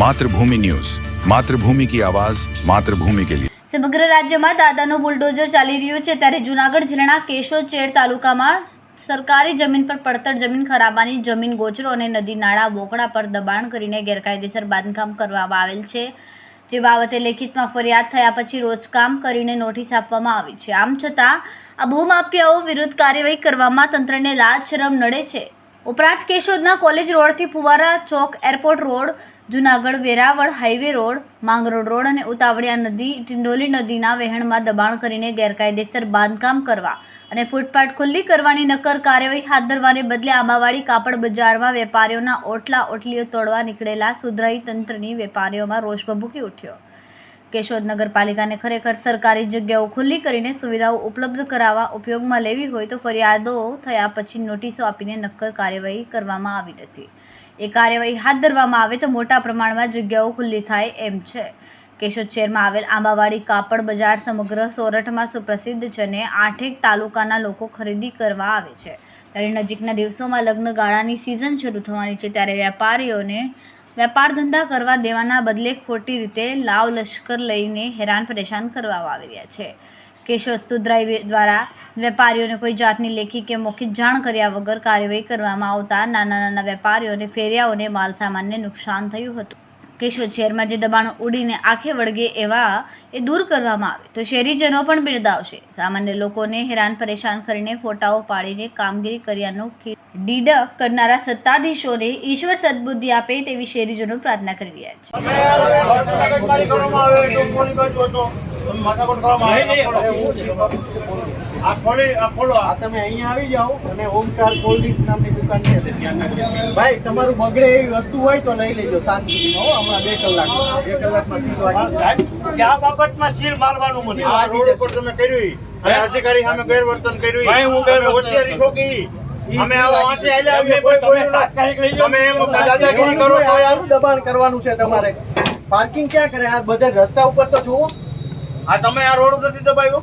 Mathrubhumi news. Mathrubhumi કી આવાજ, માતૃભૂમિ કે લીએ સમગ્ર રાજ્યમાં દાદાનું બુલડોઝર ચાલી રહ્યું છે. ત્યારે જૂનાગઢ જિલ્લાના કેશોચેર તાલુકામાં સરકારી જમીન પર પડતર જમીન ખરાબાની જમીન ગોચરો અને નદી નાળા બોકડા પર દબાણ કરીને ગેરકાયદેસર બાંધકામ કરવામાં આવેલ છે. જે બાબતે લેખિતમાં ફરિયાદ થયા પછી રોજકામ કરીને નોટિસ આપવામાં આવી છે. આમ છતાં આ ભૂમાફિયાઓ વિરુદ્ધ કાર્યવાહી કરવામાં તંત્રને લાજ શરમ નડે છે. ઉપરાંત કેશોદના કોલેજ રોડથી ફુવારા ચોક airport road, Junagadh Veraval highway road, Mangrol road અને ઉતાવળિયા નદી, ટિંડોલી નદીના વહેણમાં દબાણ કરીને ગેરકાયદેસર બાંધકામ કરવા અને ફૂટપાથ ખુલ્લી કરવાની નક્કર કાર્યવાહી હાથ ધરવાને બદલે આંબાવાડી કાપડ બજારમાં વેપારીઓના ઓટલા ઓટલીઓ તોડવા નીકળેલા સુધરાઈ તંત્રની વેપારીઓમાં રોષ ભભૂકી ઉઠ્યો. કેશોદ નગરપાલિકાને ખરેખર સરકારી જગ્યાઓ ખુલ્લી કરીને સુવિધાઓ ઉપલબ્ધ કરાવવા ઉપયોગમાં લેવી હોય તો ફરિયાદો થયા પછી નોટિસો આપીને નક્કર કાર્યવાહી કરવામાં આવી નથી. એ કાર્યવાહી હાથ ધરવામાં આવે તો મોટા પ્રમાણમાં જગ્યાઓ ખુલ્લી થાય એમ છે. કેશોદ શહેરમાં આવેલ આંબાવાડી કાપડ બજાર સમગ્ર સોરઠમાં સુપ્રસિદ્ધ છે અને આઠેક તાલુકાના લોકો ખરીદી કરવા આવે છે. ત્યારે નજીકના દિવસોમાં લગ્ન ગાળાની સિઝન શરૂ થવાની છે ત્યારે વેપારીઓને વેપાર ધંધા કરવા દેવાના બદલે ખોટી રીતે લાવ લશ્કર લઈને હેરાન પરેશાન કરવામાં આવી રહ્યા છે. કેશોદ દ્વારા વેપારીઓને કોઈ જાતની લેખી કે મૌખિક જાણ કર્યા વગર કાર્યવાહી કરવામાં આવતા નાના નાના વેપારીઓને, ફેરિયાઓને માલસામાનને નુકસાન થયું હતું. કેશોદ શહેરમાં જે દબાણો ઉડીને આંખે વળગે એવા એ દૂર કરવામાં આવે. તો શહેરીજનો પણ બિરદાવશે. સામાન્ય લોકોને હેરાન પરેશાન કરીને ફોટાઓ પાડીને કામગીરી કર્યાનો ડીડક કરનારા સત્તાધીશોને ઈશ્વર સદબુદ્ધિ આપે તેવી શહેરીજનો પ્રાર્થના કરી રહ્યા છે. આ ખોલી ખોલો આ. તમે અહીંયા આવી જાઓ અને ઓમકાર કોલ્ડ ડ્રિંક્સ નામની દુકાન છે ભાઈ તમારું બગડે એવી વસ્તુ હોય તો લઈ લેજો શાંતિ હો હમણાં બે કલાક બે કલાકમાં સીધો આવી આ બાબતમાં સીલ મારવાનું મને. આ રોડ ઉપર તમે કર્યું અને અધિકારી સામે ગેરવર્તન કર્યું ભાઈ, હું હોશિયારી ઠોકી અમે આવો આંચે આલ્યા આવીએ, કોઈ બોલ્યું તાત્કાલિક લઈ જાઓ. તમે એમ દાદાગીરી કરો તો યાર દબાણ કરવાનું છે તમારે. પાર્કિંગ ક્યાં કરે? આ બધા રસ્તા ઉપર તો જુઓ. આ તમે આ રોડ નથી દબાવ્યો?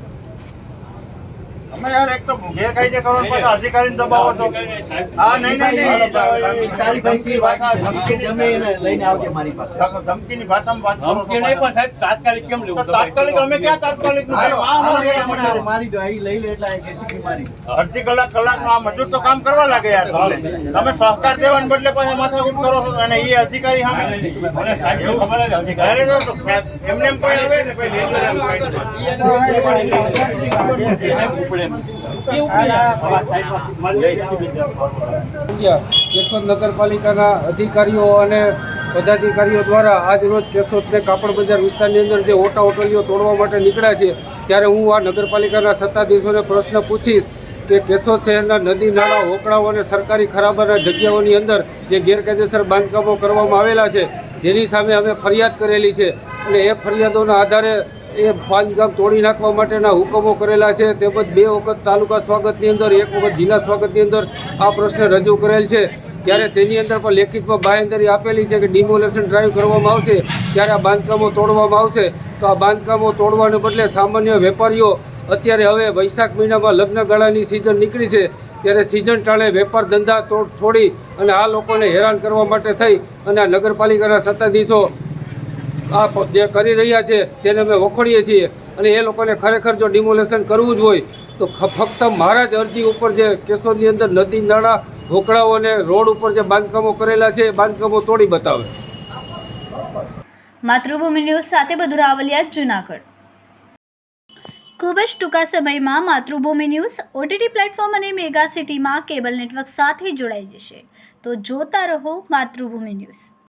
તમે યાર એક તો ગેરકાયદે કરો ને અધિકારીને દબાવો છો હા નહીં નહીં નહીં. સારી ભાઈ વાત ધમકીની- તમે એને લઈને આવજો મારી પાસે. ધમકીની ભાષામાં વાત કરો ધમકી નહીં પણ સાહેબ તાત્કાલિક કેમ લેવું? તાત્કાલિક અમે ક્યાં તાત્કાલિકનું મારી દો અહીં લઈ લે એટલે JCB મારી. અડધી કલાક કલાક આ મજૂર તો કામ કરવા લાગે યાર તમને. તમે સહકાર દેવાને બદલે પાછા માથાકૂટ કરો છો અને એ અધિકારી સામે. મને સાહેબ એવું ખબર જ અધિકારી તો સાહેબ, એમને એમ કોઈ આવે? ને લેટર કેશોદ નગરપાલિકાના અધિકારીઓ અને પદાધિકારીઓ દ્વારા આજ રોજ કેશોદને કાપડ બજાર વિસ્તારની અંદર જે ઓટા હોટલીઓ તોડવા માટે નીકળ્યા છે, ત્યારે હું આ નગરપાલિકાના સત્તાધીશોને પ્રશ્ન પૂછીશ કે કેશોદ શહેરના નદી, નાળા હોકળાઓ અને સરકારી ખરાબાના જગ્યાઓની અંદર જે ગેરકાયદેસર બાંધકામો કરવામાં આવેલા છે, જેની સામે અમે ફરિયાદ કરેલી છે. અને એ ફરિયાદોના આધારે એ બાંધકામ તોડી નાખવા માટેના હુકમો કરેલા છે. તેમજ બે વખત તાલુકા સ્વાગતની અંદર, એક વખત જિલ્લા સ્વાગતની અંદર આ પ્રશ્ન રજૂ કરેલ છે. ત્યારે તેની અંદર પણ લેખિતમાં બાંહેધરી આપેલી છે કે ડિમોલેશન ડ્રાઈવ કરવામાં આવશે, ત્યારે આ બાંધકામો તોડવામાં આવશે. તો આ બાંધકામો તોડવાને બદલે સામાન્ય વેપારીઓ અત્યારે હવે વૈશાખ મહિનામાં લગ્નગાળાની સિઝન નીકળી છે. ત્યારે સિઝન ટાળે વેપાર ધંધા તોડ છોડી અને આ લોકોને હેરાન કરવા માટે થઈ. અને આ નગરપાલિકાના સત્તાધીશો આ જે કરી રહ્યા છે તેને અમે વખોડીએ છીએ. અને એ લોકોને ખરેખર જો ડિમોલેશન કરવું જ હોય, તો ફક્ત મારા જ અરજી ઉપર જે કેશોદની અંદર નદી, નાળા, ઢોકળાઓ અને રોડ ઉપર જે બાંધકામો કરેલા છે, એ બાંધકામો તોડી બતાવે. માતૃભૂમિ ન્યૂઝ સાથે બધું રાવલિયા જુનાગઢ. ખૂબ જ ટૂંકા સમયમાં માતૃભૂમિ ન્યૂઝ ઓટીટી પ્લેટફોર્મ અને મેગા સિટીમાં કેબલ નેટવર્ક સાથે જોડાઈ જશે. તો જોતા રહો માતૃભૂમિ ન્યૂઝ.